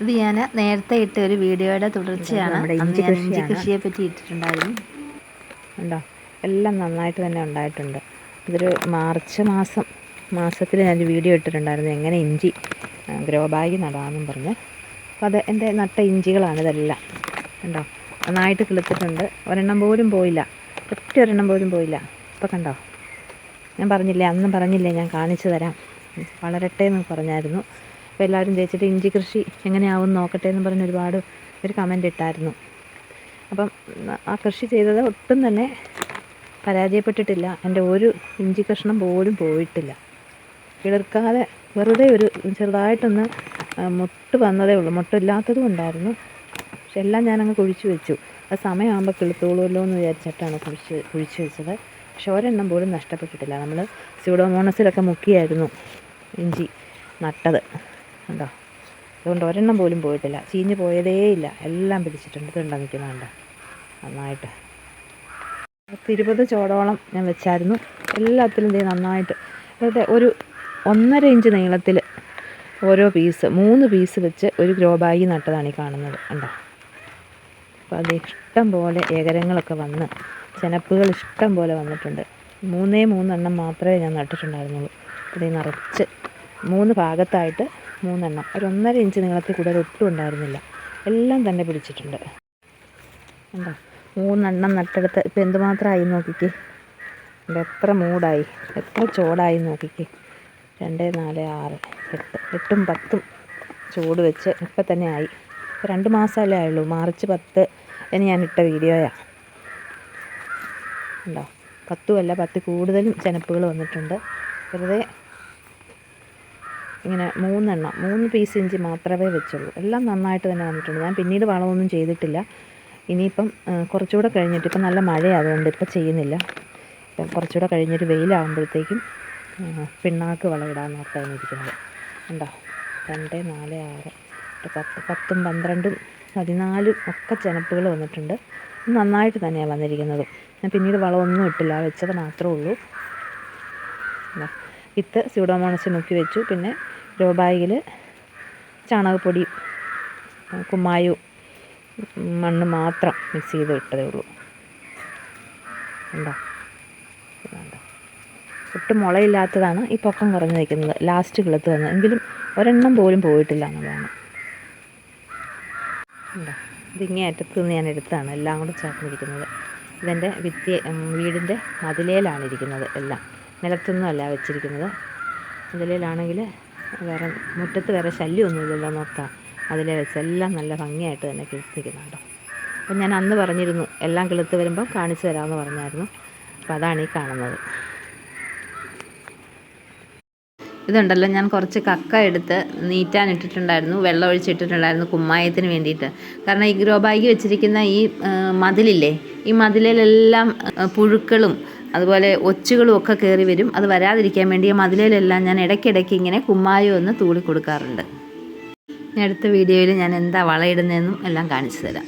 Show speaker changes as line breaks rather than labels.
ഇത് ഞാൻ നേരത്തെ ഇട്ട ഒരു വീഡിയോയുടെ തുടർച്ചയാണ്.
ഇഞ്ചി
ഇഞ്ചി കൃഷിയെ പറ്റി ഇട്ടിട്ടുണ്ടായിരുന്നു.
ഉണ്ടോ? എല്ലാം നന്നായിട്ട് തന്നെ ഉണ്ടായിട്ടുണ്ട്. ഇതൊരു മാർച്ച് മാസം മാസത്തിൽ ഞാനൊരു വീഡിയോ ഇട്ടിട്ടുണ്ടായിരുന്നു. എങ്ങനെ ഇഞ്ചി ഗ്രോ ബാഗ് നടാമെന്നും പറഞ്ഞ്. അപ്പോൾ അത് എന്റെ നട്ട ഇഞ്ചികളാണ് ഇതെല്ലാം. കണ്ടോ? നന്നായിട്ട് കിളുത്തിട്ടുണ്ട് ഒരെണ്ണം പോലും പോയില്ല. ഒറ്റ ഒരെണ്ണം പോലും പോയില്ല. ഇപ്പോൾ കണ്ടോ? ഞാൻ പറഞ്ഞില്ലേ അന്നും പറഞ്ഞില്ലേ ഞാൻ കാണിച്ചു തരാം. വളരട്ടെ എന്ന് പറഞ്ഞായിരുന്നു. അപ്പോൾ എല്ലാവരും ചോദിച്ചിട്ട് ഇഞ്ചി കൃഷി എങ്ങനെയാവും നോക്കട്ടെ എന്ന് പറഞ്ഞ് ഒരുപാട് ഒരു കമന്റ് ഇട്ടായിരുന്നു. അപ്പം ആ കൃഷി ചെയ്തത് ഒട്ടും തന്നെ പരാജയപ്പെട്ടിട്ടില്ല. എന്റെ ഒരു ഇഞ്ചി കഷ്ണം പോലും പോയിട്ടില്ല. കിളിർക്കാതെ വെറുതെ ഒരു ചെറുതായിട്ടൊന്ന് മുട്ട് വന്നതേ ഉള്ളൂ. മുട്ടില്ലാത്തതും ഉണ്ടായിരുന്നു. പക്ഷെ എല്ലാം ഞാനങ്ങ് കുഴിച്ചു വെച്ചു. അത് സമയമാകുമ്പോൾ കിളുത്തോളുമല്ലോ എന്ന് വിചാരിച്ചിട്ടാണ് കുഴിച്ച് കുഴിച്ചു വെച്ചത്. പക്ഷെ ഒരെണ്ണം പോലും നഷ്ടപ്പെട്ടിട്ടില്ല. നമ്മൾ സ്യൂഡോമോണസിലൊക്കെ മുക്കിയായിരുന്നു ഇഞ്ചി നട്ടത്. കണ്ടോ? അതുകൊണ്ട് ഒരെണ്ണം പോലും പോയിട്ടില്ല. ചീഞ്ഞ് പോയതേയില്ല എല്ലാം പിടിച്ചിട്ടുണ്ട്. ഇതുണ്ടോ നിൽക്കുന്നുണ്ട് നന്നായിട്ട്. പത്തിരുപത് ചോടോളം ഞാൻ വെച്ചായിരുന്നു. എല്ലാത്തിലും ദേ നന്നായിട്ട്. അതായത് ഒരു ഒന്നര ഇഞ്ച് നീളത്തിൽ ഓരോ പീസ് മൂന്ന് പീസ് വെച്ച് ഒരു ഗ്രോ ബാഗി നട്ടതാണ് ഈ കാണുന്നത്. കണ്ടോ? അപ്പോൾ അത് ഇഷ്ടം പോലെ ഏകരങ്ങളൊക്കെ വന്ന് ചെനപ്പുകൾ ഇഷ്ടം പോലെ വന്നിട്ടുണ്ട്. മൂന്നേ മൂന്നെണ്ണം മാത്രമേ ഞാൻ നട്ടിട്ടുണ്ടായിരുന്നുള്ളൂ. ഇത് നിറച്ച് മൂന്ന് ഭാഗത്തായിട്ട് മൂന്നെണ്ണം. ഒരു ഒന്നര ഇഞ്ച് നീളത്തിൽ കൂടുതൽ ഒട്ടും ഉണ്ടായിരുന്നില്ല. എല്ലാം തന്നെ പിടിച്ചിട്ടുണ്ട്. കണ്ടോ? മൂന്നെണ്ണം നട്ടെടുത്ത്. ഇപ്പം എന്തുമാത്രമായി നോക്കിക്ക്? എത്ര മൂടായി. എത്ര ചോടായി നോക്കിക്ക്? രണ്ട് നാല് ആറ് എട്ട്. എട്ടും പത്തും ചൂട് വെച്ച് ഇപ്പം തന്നെ ആയി. രണ്ട് മാസമല്ലേ ആയുള്ളൂ. മാർച്ച് പത്ത് എന്ന് ഞാൻ ഇട്ട വീഡിയോയാണ് ഉണ്ടോ പത്തുമല്ല പത്ത് കൂടുതലും ചെനപ്പുകൾ വന്നിട്ടുണ്ട്. വെറുതെ ഇങ്ങനെ മൂന്നെണ്ണം മൂന്ന് പീസ് ഇഞ്ചി മാത്രമേ വെച്ചുള്ളൂ. എല്ലാം നന്നായിട്ട് തന്നെ വന്നിട്ടുണ്ട്. ഞാൻ പിന്നീട് വളമൊന്നും ചെയ്തിട്ടില്ല. ഇനിയിപ്പം കുറച്ചുകൂടെ കഴിഞ്ഞിട്ട് ഇപ്പം നല്ല മഴയാണ് അതുകൊണ്ട് ഇപ്പം ചെയ്യുന്നില്ല. ഇപ്പം കുറച്ചുകൂടെ കഴിഞ്ഞിട്ട് വെയിലാകുമ്പോഴത്തേക്കും പിണ്ണാക്ക് വളമിടാൻ നോക്കാമെന്ന് ഇരിക്കുന്നത്. ഉണ്ടോ രണ്ട് നാല് ആറ് പത്ത് പത്തും പന്ത്രണ്ടും പതിനാലും ഒക്കെ ചെനപ്പുകൾ വന്നിട്ടുണ്ട്. നന്നായിട്ട് തന്നെയാണ് വന്നിരിക്കുന്നത്. ഞാൻ പിന്നീട് വളമൊന്നും ഇട്ടില്ല. വെച്ചത് മാത്രമേ ഉള്ളൂ. വിത്ത് സ്യൂഡോമോണസ് മുക്കി വെച്ചു. പിന്നെ ഗ്രോ ചാണകപ്പൊടി കുമ്മായു മണ്ണ് മാത്രം മിക്സ് ചെയ്ത് ഇട്ടതേ ഉള്ളൂ. ഉണ്ടോ ഒട്ടും മുളയില്ലാത്തതാണ് ഈ പൊക്കം കുറഞ്ഞ് നിൽക്കുന്നത്. ലാസ്റ്റ് കിളുത്ത് വന്നത് എങ്കിലും ഒരെണ്ണം പോലും പോയിട്ടില്ല എന്നുള്ളതാണ്. ഉണ്ടോ ഇതിങ്ങേ അറ്റത്ത് നിന്ന് ഞാൻ എടുത്താണ്. എല്ലാം കൂടെ ചേർന്നിരിക്കുന്നത് ഇതെന്റെ വിദ്യ വീടിന്റെ മതിലേലാണ് ഇരിക്കുന്നത് എല്ലാം. നിലത്തൊന്നും അല്ല വെച്ചിരിക്കുന്നത്. അതിലാണെങ്കിൽ വേറെ മുറ്റത്ത് വേറെ ശല്യമൊന്നുമില്ലല്ലോ നോക്കാം അതിലെ വെച്ച് എല്ലാം നല്ല ഭംഗിയായിട്ട് തന്നെ കിളിപ്പിക്കുന്നുണ്ടോ. അപ്പം ഞാൻ അന്ന് പറഞ്ഞിരുന്നു എല്ലാം കിളുത്ത് വരുമ്പോൾ കാണിച്ചു തരാമെന്ന് പറഞ്ഞായിരുന്നു. അപ്പോൾ അതാണ് ഈ കാണുന്നത്.
ഇതുണ്ടല്ലോ ഞാൻ കുറച്ച് കക്ക എടുത്ത് നീറ്റാൻ ഇട്ടിട്ടുണ്ടായിരുന്നു വെള്ളം ഒഴിച്ചിട്ടിട്ടുണ്ടായിരുന്നു കുമ്മായത്തിന് വേണ്ടിയിട്ട്. കാരണം ഈ ഗ്രോ ബാഗ് വെച്ചിരിക്കുന്ന ഈ മതിലില്ലേ ഈ മതിലിലെല്ലാം പുഴുക്കളും അതുപോലെ ഒച്ചുകളും ഒക്കെ കയറി വരും. അത് വരാതിരിക്കാൻ വേണ്ടി മതിലേലെല്ലാം ഞാൻ ഇടയ്ക്കിടയ്ക്ക് ഇങ്ങനെ കുമ്മായം ഒന്ന് തൂളി കൊടുക്കാറുണ്ട് അടുത്ത വീഡിയോയിൽ ഞാൻ എന്താ വളയിടുന്നതെന്നും എല്ലാം കാണിച്ചു തരാം.